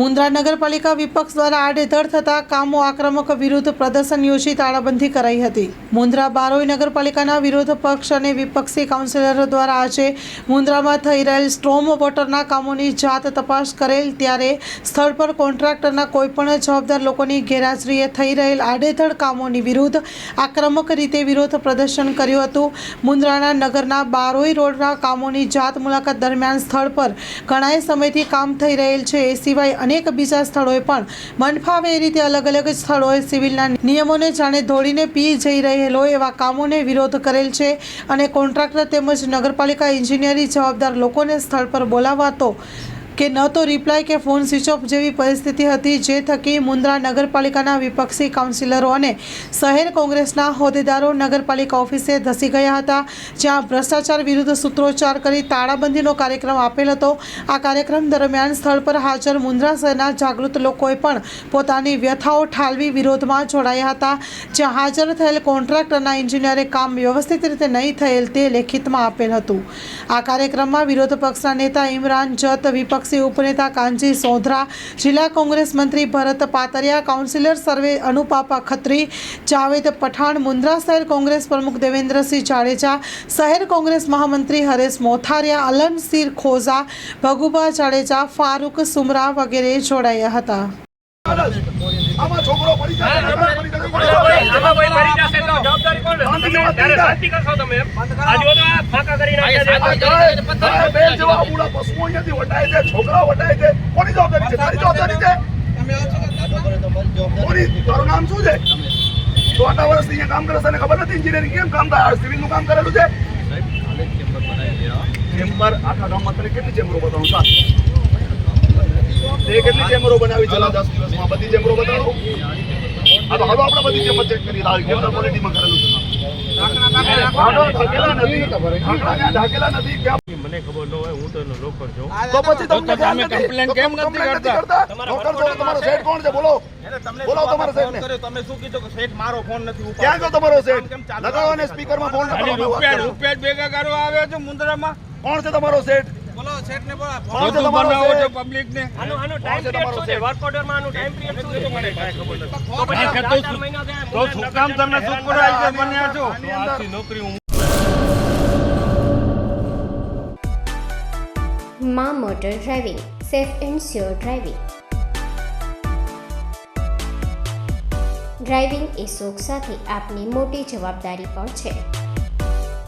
મુન્દ્રા નગરપાલિકા વિપક્ષ દ્વારા આડેધડ થતા કામો આક્રમક વિરુદ્ધ પ્રદર્શન યોજી તાળાબંધી કરાઈ હતી. મુન્દ્રા બારોઈ નગરપાલિકાના વિરોધ પક્ષ અને વિપક્ષી કાઉન્સિલરો દ્વારા આજે મુન્દ્રામાં થઈ રહેલ સ્ટ્રોમ વોટરના કામોની જાત તપાસ કરેલ ત્યારે સ્થળ પર કોન્ટ્રાક્ટરના કોઈપણ જવાબદાર લોકોની ગેરહાજરીએ થઈ રહેલ આડેધડ કામોની વિરુદ્ધ આક્રમક રીતે વિરોધ પ્રદર્શન કર્યું હતું. મુન્દ્રાના નગરના બારોઈ રોડના કામોની જાત મુલાકાત દરમિયાન સ્થળ પર ઘણાય સમયથી કામ થઈ રહેલ છે, એ સિવાય અનેક બીજા સ્થળોએ પણ મન ફાવે એ રીતે અલગ અલગ સ્થળોએ સિવિલના નિયમોને જાણે દોડીને પી જઈ રહેલો એવા કામોને વિરોધ કરેલ છે અને કોન્ટ્રાક્ટર તેમજ નગરપાલિકા ઇજનેરી જવાબદાર લોકોને સ્થળ પર બોલાવાતો કે ન તો રિપ્લાય કે ફોન સ્વિચ ઓફ જેવી પરિસ્થિતિ હતી, જે થકી મુન્દ્રા નગરપાલિકાના વિપક્ષી કાઉન્સિલરો અને શહેર કોંગ્રેસના હોદ્દેદારો નગરપાલિકા ઓફિસે ધસી ગયા હતા. જ્યાં ભ્રષ્ટાચાર વિરુદ્ધ સૂત્રોચ્ચાર કરી તાળાબંધીનો કાર્યક્રમ આપેલ હતો. આ કાર્યક્રમ દરમિયાન સ્થળ પર હાજર મુન્દ્રા શહેરના જાગૃત લોકોએ પણ પોતાની વ્યથાઓ ઠાલવી વિરોધમાં જોડાયા હતા. જ્યાં હાજર થયેલ કોન્ટ્રાક્ટરના એન્જિનિયરે કામ વ્યવસ્થિત રીતે નહીં થયેલ તે લેખિતમાં આપેલ હતું. આ કાર્યક્રમમાં વિરોધ પક્ષના નેતા ઇમરાન જત, વિપક્ષી ઉપનેતા કાનજી સોધરા, જિલ્લા કોંગ્રેસ મંત્રી ભરત પાતરિયા, કાઉન્સિલર સર્વે અનુપાપા ખત્રી, જાવેદ પઠાણ, મુન્દ્રા શહેર કોંગ્રેસ પ્રમુખ દેવેન્દ્રસિંહ જાડેજા, શહેર કોંગ્રેસ મહામંત્રી હરેશ મોથારિયા અલનસીર ખોઝા, ભગુભા જાડેજા, ફારૂક સુમરા વગેરે જોડાયા હતા. આમાં છોકરો પડી જાય આમાં પડી જાય. આમાં કોઈ મરી જશે. તો જવાબદારી કોણ તમે ત્યારે શાંતિ કરશો તમે આ જો તો આ કરી નાખ્યા છે. જાય. જાય. જેવા અબોલા પશુઓ અહીંયાથી વટાય છે છોકરાઓ વટાય છે. કોની જવાબદારી છે? તારી જવાબદારી છે? કોની? તારું નામ શું છે? તો વર્ષથી અહીંયા કામ કરે છે અને ખબર નથી engineering કેમ કામ થાય? સિવિલનું કામ કરેલું છે? ચેમ્બર આખા ગામમાં તને કેટલી ચેમ્બરો બતાવું? સાત. કેટલી ચેમ્બરો બનાવી છે? દસ દિવસમાં બધી ચેમ્બરો બતાવો. તો હવે આપણે બધી ચેમ્બર ચેક કરી લાવી. કેવડા ક્વોલિટીમાં કરેલું છે. મને ખબર ન હોય હું તો એનો લોકર છું. તો પછી તમને તમે ધ્યાન નથી. complaint તો કેમ નથી કરતા? નોકર છો, તમારો શેઠ કોણ છે? બોલો. બોલાવો તમારો શેઠને. તમે શું કીધું કે શેઠ મારો ફોન નથી? ક્યાં ગયો તમારો શેઠ લગાવો ને સ્પીકરમાં ફોન લગાવો. રૂપિયા રૂપિયા ભેગા કરવા આવે છે મુંદ્રામાં. કોણ છે તમારો શેઠ બોલો શેઠ ને બોલા છે તમારો બનાવો છો પબ્લિક ને. આનો આનો ટાઈમ પિરિયડ શું છે? વર્ક ઓર્ડરમાં આનું ટાઈમ પિરિયડ શું છે? મને ખબર નથી તો પછી ચાર તો શું કામ તમે સુપરવાઇઝર બન્યા છો? આની અંદર આજથી નોકરી હું મા motor driving safe and sure driving. Driving એ શોખ સાથે આપની મોટી જવાબદારી પણ છે.